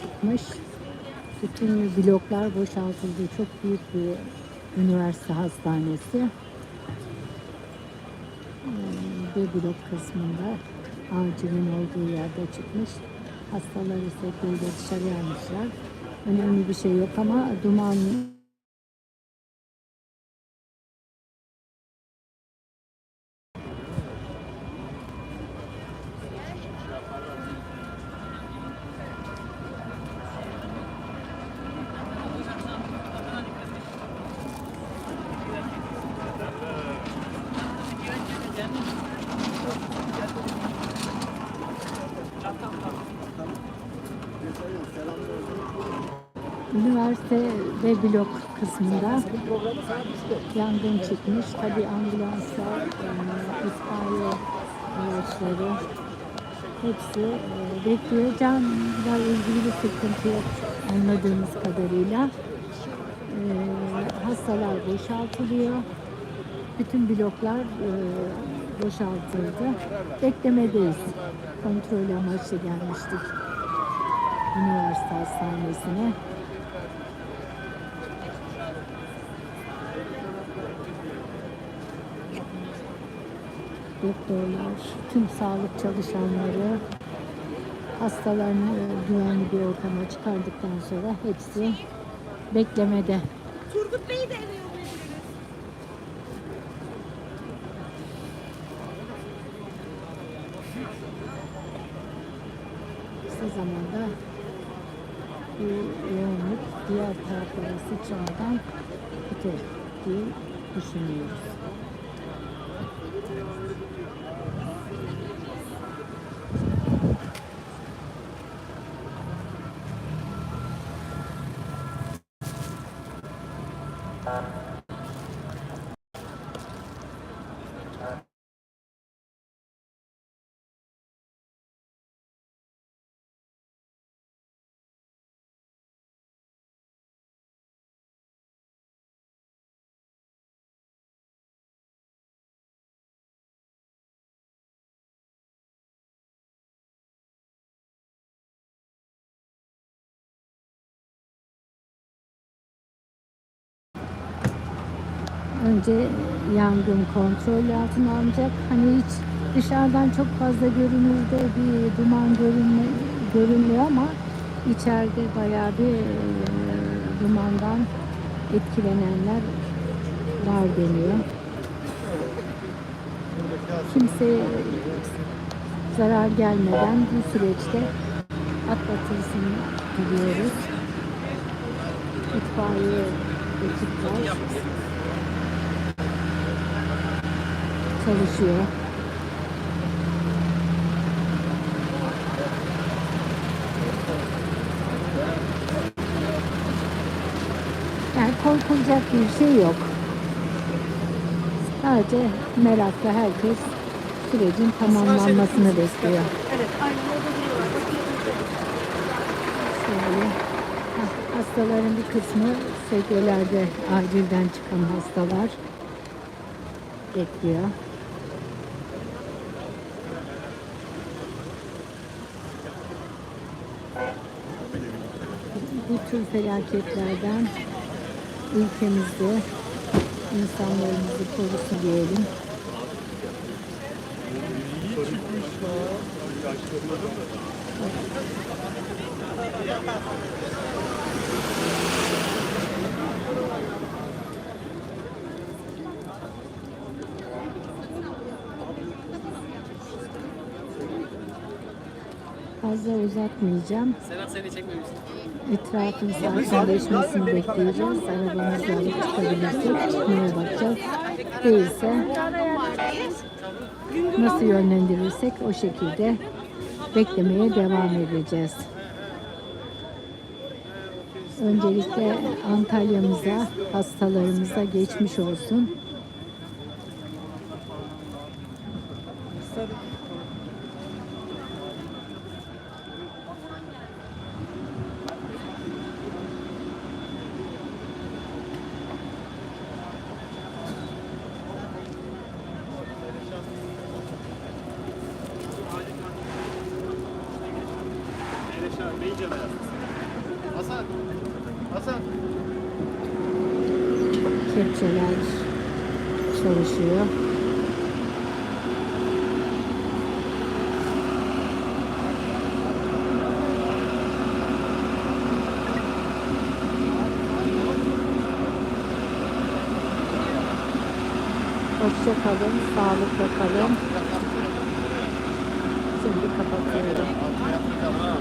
çıkmış. Bütün bloklar boşaltıldı. Çok büyük bir üniversite hastanesi. Ee, Bir blok kısmında acilin olduğu yerde çıkmış. Hastaları sevgiyle dışarıya almışlar. Önemli bir şey yok ama duman Üniversite ve blok kısmında yangın çıkmış. Tabi ambulanslar, e, itfaiye araçları hepsi e, bekliyor. Canla ilgili bir sıkıntı yok anladığımız kadarıyla. E, hastalar boşaltılıyor. Bütün bloklar boşaltıldı. Beklemedeyiz. Kontrol amaçlı gelmiştik üniversite hastanesine. Doktorlar, tüm sağlık çalışanları hastalarını güvenli bir ortama çıkardıktan sonra hepsi beklemede. Turgut Bey'i de eve yollayabiliriz. Kısa zamanda bu yoğunluk diğer taraflara sıçramadan biter diye düşünüyoruz. Thank uh -huh. Önce yangın kontrol altına alınacak. Hani hiç dışarıdan çok fazla görünürde bir duman görünme, görünmüyor ama içeride bayağı bir e, dumandan etkilenenler var deniyor. Kimse zarar gelmeden bu süreçte atlatılsın diliyoruz. İtfaiye ekipler çalışıyor. Yani korkulacak bir şey yok. Sadece merakla herkes sürecin tamamlanmasını bekliyor. Evet, aynen. Şöyle. Hastaların bir kısmı seviyelerde acilden çıkan hastalar bekliyor. Bu tür felaketlerden ülkemizde insanlarımızı korusun diyelim. Fazla uzatmayacağım. Serap seni çekmemiştim. Etrafın sakinleşmesini bekleyeceğiz. Arabamızla alıp çıkabilirsek çıkmaya bakacağız. Değilse nasıl yönlendirirsek o şekilde beklemeye devam edeceğiz. Öncelikle Antalya'mıza, hastalarımıza geçmiş olsun. Hasan. Hasan. Kepçeler çalışıyor. Hoşça kalın, sağlıkla kalın. Şimdi kapatıyorum. Tamam.